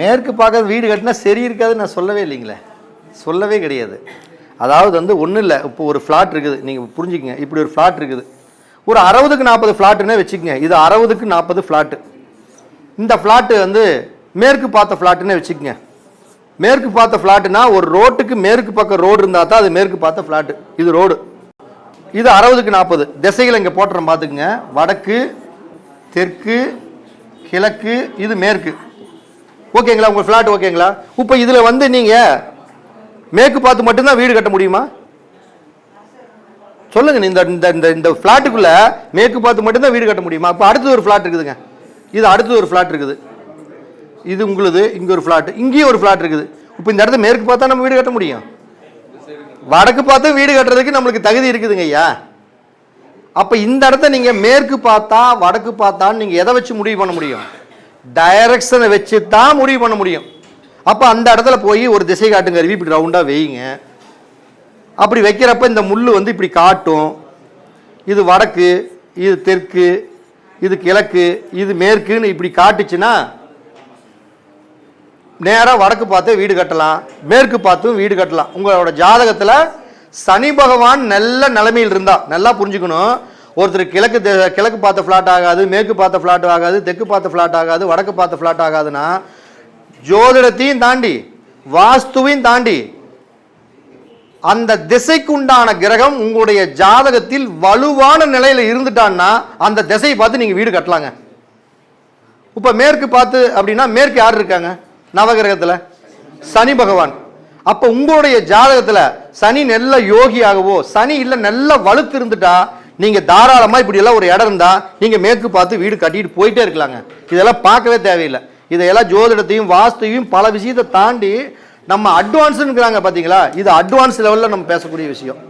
மேற்கு பார்க்கறது வீடு கட்டினா சரி இருக்காதுன்னு நான் சொல்லவே இல்லைங்களே. சொல்லவே கிடையாது. அதாவது வந்து ஒன்றும் இல்லை. இப்போ ஒரு ஃப்ளாட் இருக்குது. நீங்கள் புரிஞ்சுக்கங்க. இப்படி ஒரு ஃப்ளாட் இருக்குது. ஒரு அறுபதுக்கு நாற்பது ஃப்ளாட்டுன்னே வச்சுக்கோங்க. இது அறுபதுக்கு நாற்பது ஃப்ளாட்டு இந்த ஃப்ளாட்டு வந்து மேற்கு பார்த்த ஃப்ளாட்டுன்னே வச்சுக்கோங்க. மேற்கு பார்த்த ஃப்ளாட்டுனா ஒரு ரோட்டுக்கு மேற்கு பக்கம் ரோடு இருந்தால் தான் அது மேற்கு பார்த்த ஃப்ளாட்டு இது ரோடு. இது அறுபதுக்கு நாற்பது. திசைகளை இங்கே போட்டுறோம் பார்த்துக்குங்க. வடக்கு தெற்கு கிழக்கு இது மேற்கு. ஓகேங்களா? உங்கள் ஃப்ளாட் ஓகேங்களா? இப்போ இதில் வந்து நீங்கள் மேற்கு பார்த்து மட்டும்தான் வீடு கட்ட முடியுமா? சொல்லுங்க இந்த இந்த இந்த இந்த ஃப்ளாட்டுக்குள்ளே மேற்கு பார்த்து மட்டும்தான் வீடு கட்ட முடியுமா? இப்போ அடுத்தது ஒரு ஃப்ளாட் இருக்குதுங்க. இது அடுத்தது ஒரு ஃப்ளாட் இருக்குது. இது உங்களுது இங்கே ஒரு ஃப்ளாட் இங்கேயும் ஒரு ஃப்ளாட் இருக்குது. இப்போ இந்த இடத்துல மேற்கு பார்த்தா நம்ம வீடு கட்ட முடியும். வடக்கு பார்த்து வீடு கட்டுறதுக்கு நம்மளுக்கு தகுதி இருக்குதுங்க ஐயா. அப்போ இந்த இடத்த நீங்கள் மேற்கு பார்த்தா வடக்கு பார்த்தான்னு நீங்கள் எதை வச்சு முடிவு பண்ண முடியும்? டைரக்ஷனை வச்சு தான் முடிவு பண்ண முடியும். அப்போ அந்த இடத்துல போய் ஒரு திசை காட்டுங்க அருவி இப்படி ரவுண்டாக வைங்க. அப்படி வைக்கிறப்ப இந்த முள் வந்து இப்படி காட்டும். இது வடக்கு இது தெற்கு இது கிழக்கு இது மேற்குன்னு இப்படி காட்டுச்சுன்னா நேராக வடக்கு பார்த்து வீடு கட்டலாம் மேற்கு பார்த்தும் வீடு கட்டலாம். உங்களோட ஜாதகத்தில் சனி பகவான் நல்ல நிலைமையில் இருந்தால் நல்லா புரிஞ்சுக்கணும். ஒருத்தர் கிழக்கு தெ- கிழக்கு பார்த்த ஃப்ளாட் ஆகாது மேற்கு பார்த்த ஃப்ளாட் ஆகாது தெற்கு பார்த்த ஃப்ளாட் ஆகாது வடக்கு பார்த்த ஃப்ளாட் ஆகாதுன்னா ஜோதிடத்தையும் தாண்டி வாஸ்துவையும் தாண்டி அந்த திசைக்கு உண்டான கிரகம் உங்களுடைய ஜாதகத்தில் வலுவான நிலையில் இருந்துட்டான்னா அந்த திசையை பார்த்து நீங்கள் வீடு கட்டலாங்க. இப்போ மேற்கு பார்த்து அப்படின்னா மேற்கு யார் இருக்காங்க? நவகிரகத்தில் சனி பகவான். அப்போ உங்களுடைய ஜாதகத்தில் சனி நல்ல யோகியாகவோ சனி இல்லை நல்ல வலுத்து இருந்துட்டா நீங்க தாராளமா இப்படி எல்லாம் ஒரு இடம் இருந்தா நீங்க மேற்கு பார்த்து வீடு கட்டிட்டு போயிட்டே இருக்கலாங்க. இதெல்லாம் பார்க்கவே தேவையில்லை. இதையெல்லாம் ஜோதிடத்தையும் வாஸ்துவையும் பல விஷயத்தை தாண்டி நம்ம அட்வான்ஸுங்கிறாங்க பார்த்தீங்களா இது அட்வான்ஸ் லெவலில் நம்ம பேசக்கூடிய விஷயம்.